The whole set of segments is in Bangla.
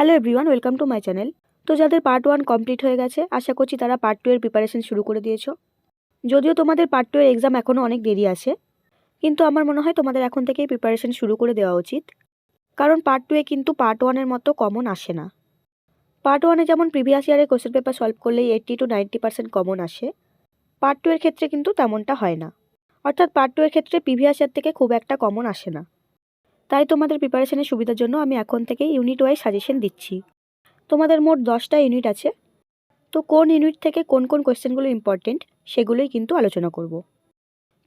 Hello everyone welcome to my channel তো যাদের পার্ট ওয়ান কমপ্লিট হয়ে গেছে, আশা করছি তারা পার্ট টু এর প্রিপারেশন শুরু করে দিয়েছ। যদিও তোমাদের পার্ট টু এর এক্সাম এখনও অনেক দেরি আছে, কিন্তু আমার মনে হয় তোমাদের এখন থেকেই প্রিপারেশন শুরু করে দেওয়া উচিত। কারণ পার্ট টু এ কিন্তু পার্ট ওয়ানের মতো কমন আসে না। পার্ট ওয়ানে যেমন প্রিভিয়াস ইয়ারের কোশ্চেন পেপার সলভ করলেই eighty to ninety percent common আসে পার্ট টু এর ক্ষেত্রে কিন্তু তেমনটা হয় না। অর্থাৎ পার্ট টু এর ক্ষেত্রে প্রিভিয়াস ইয়ার থেকে খুব একটা কমন আসে না। তাই তোমাদের প্রিপারেশনের সুবিধার জন্য আমি এখন থেকে ইউনিট ওয়াইজ সাজেশন দিচ্ছি। তোমাদের মোট দশটা ইউনিট আছে। তো কোন ইউনিট থেকে কোন কোন কোয়েশ্চেনগুলো ইম্পর্টেন্ট সেগুলোই কিন্তু আলোচনা করব।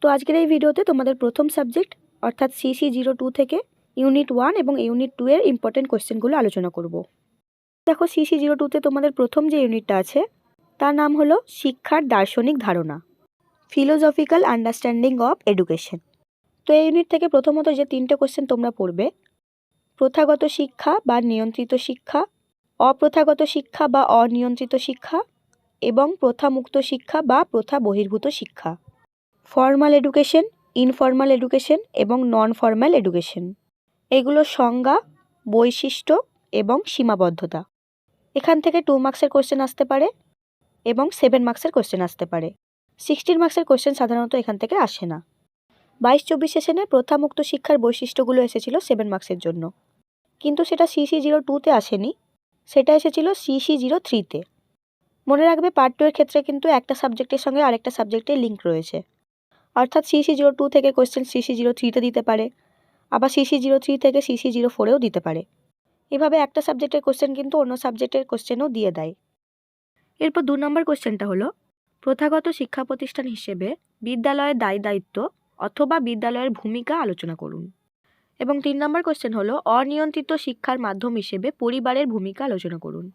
তো আজকের এই ভিডিওতে তোমাদের প্রথম সাবজেক্ট অর্থাৎ সিসি জিরো টু থেকে ইউনিট ওয়ান এবং ইউনিট টু এর ইম্পর্টেন্ট কোয়েশ্চেনগুলো আলোচনা করব। দেখো সিসি জিরো টুতে তোমাদের প্রথম যে ইউনিটটা আছে, তার নাম হলো শিক্ষার দার্শনিক ধারণা ফিলোজফিক্যাল আন্ডারস্ট্যান্ডিং অফ এডুকেশন তো এই ইউনিট থেকে প্রথমত যে তিনটে কোশ্চেন তোমরা পড়বে, প্রথাগত শিক্ষা বা নিয়ন্ত্রিত শিক্ষা, অপ্রথাগত শিক্ষা বা অনিয়ন্ত্রিত শিক্ষা এবং প্রথামুক্ত শিক্ষা বা প্রথা বহির্ভূত শিক্ষা। ফর্মাল এডুকেশন ইনফর্মাল এডুকেশন এবং নন ফর্মাল এডুকেশন এগুলো সংজ্ঞা, বৈশিষ্ট্য এবং সীমাবদ্ধতা। এখান থেকে টু মার্কসের কোশ্চেন আসতে পারে এবং সেভেন মার্কসের কোশ্চেন আসতে পারে। সিক্সটিন মার্কসের কোশ্চেন সাধারণত এখান থেকে আসে না। বাইশ চব্বিশ সেশনে প্রথামুক্ত শিক্ষার বৈশিষ্ট্যগুলো এসেছিল সেভেন মার্কসের জন্য। কিন্তু সেটা সিসি জিরো টুতে আসেনি, সেটা এসেছিল সিসি জিরো থ্রিতে মনে রাখবে পার্ট টু এর ক্ষেত্রে কিন্তু একটা সাবজেক্টের সঙ্গে আরেকটা সাবজেক্টের লিঙ্ক রয়েছে। অর্থাৎ সিসি জিরো টু থেকে কোয়েশ্চেন সিসি জিরো থ্রিতে দিতে পারে, আবার সিসি জিরো থ্রি থেকে সিসি জিরো ফোরেও দিতে পারে। এভাবে একটা সাবজেক্টের কোশ্চেন কিন্তু অন্য সাবজেক্টের কোশ্চেনও দিয়ে দেয়। এরপর দু নম্বর কোশ্চেনটা হলো, প্রথাগত শিক্ষা প্রতিষ্ঠান হিসেবে বিদ্যালয়ের দায় দায়িত্ব অথবা বিদ্যালয়ের ভূমিকা আলোচনা করুন। এবং তিন নম্বর কোশ্চেন হলো, অনিয়ন্ত্রিত শিক্ষার মাধ্যম হিসেবে পরিবারের ভূমিকা আলোচনা করুন।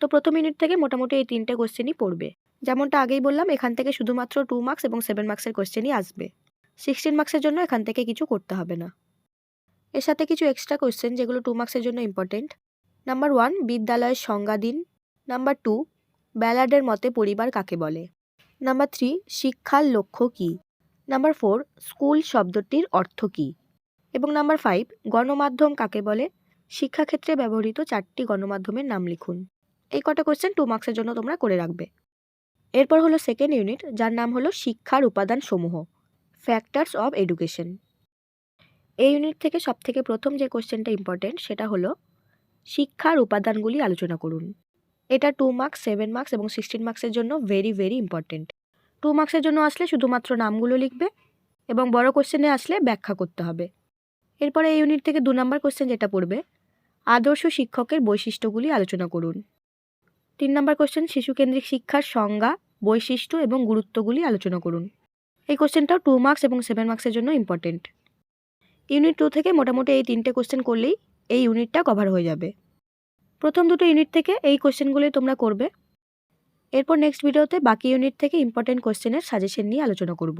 তো প্রথম ইউনিট থেকে মোটামুটি এই তিনটে কোশ্চেনই পড়বে। যেমনটা আগেই বললাম, এখান থেকে শুধুমাত্র টু মার্কস এবং সেভেন মার্কসের কোশ্চেনই আসবে। সিক্সটিন মার্কসের জন্য এখান থেকে কিছু করতে হবে না। এর সাথে কিছু এক্সট্রা কোশ্চেন যেগুলো টু মার্কসের জন্য ইম্পর্টেন্ট নাম্বার ওয়ান বিদ্যালয়ের সংজ্ঞা দিন। নাম্বার টু ব্যালার্ডের মতে পরিবার কাকে বলে। নাম্বার থ্রি শিক্ষার লক্ষ্য কী? নাম্বার ফোর স্কুল শব্দটির অর্থ কী? এবং নাম্বার ফাইভ গণমাধ্যম কাকে বলে? শিক্ষাক্ষেত্রে ব্যবহৃত চারটি গণমাধ্যমের নাম লিখুন। এই কটা কোয়েশ্চেন টু মার্কসের জন্য তোমরা করে রাখবে। এরপর হলো সেকেন্ড ইউনিট যার নাম হলো শিক্ষার উপাদান সমূহ ফ্যাক্টরস অব এডুকেশন এই ইউনিট থেকে সবথেকে প্রথম যে কোশ্চেনটা ইম্পর্টেন্ট সেটা হলো শিক্ষার উপাদানগুলি আলোচনা করুন। এটা টু মার্কস সেভেন মার্কস এবং সিক্সটিন মার্কসের জন্য ভেরি ভেরি ইম্পর্টেন্ট টু মার্কসের জন্য আসলে শুধুমাত্র নামগুলো লিখবে এবং বড় কোশ্চেনে আসলে ব্যাখ্যা করতে হবে। এরপরে এই ইউনিট থেকে দু নম্বর কোশ্চেন যেটা পড়বে, আদর্শ শিক্ষকের বৈশিষ্ট্যগুলি আলোচনা করুন। তিন নম্বর কোশ্চেন শিশুকেন্দ্রিক শিক্ষার সংজ্ঞা, বৈশিষ্ট্য এবং গুরুত্বগুলি আলোচনা করুন। এই কোশ্চেনটাও টু মার্কস এবং সেভেন মার্কসের জন্য ইম্পর্টেন্ট ইউনিট টু থেকে মোটামুটি এই তিনটে কোশ্চেন করলেই এই ইউনিটটা কভার হয়ে যাবে। প্রথম দুটো ইউনিট থেকে এই কোশ্চেনগুলোই তোমরা করবে। এরপর নেক্সট ভিডিওতে বাকি ইউনিট থেকে ইম্পর্টেন্ট কোশ্চেনের সাজেশন নিয়ে আলোচনা করব।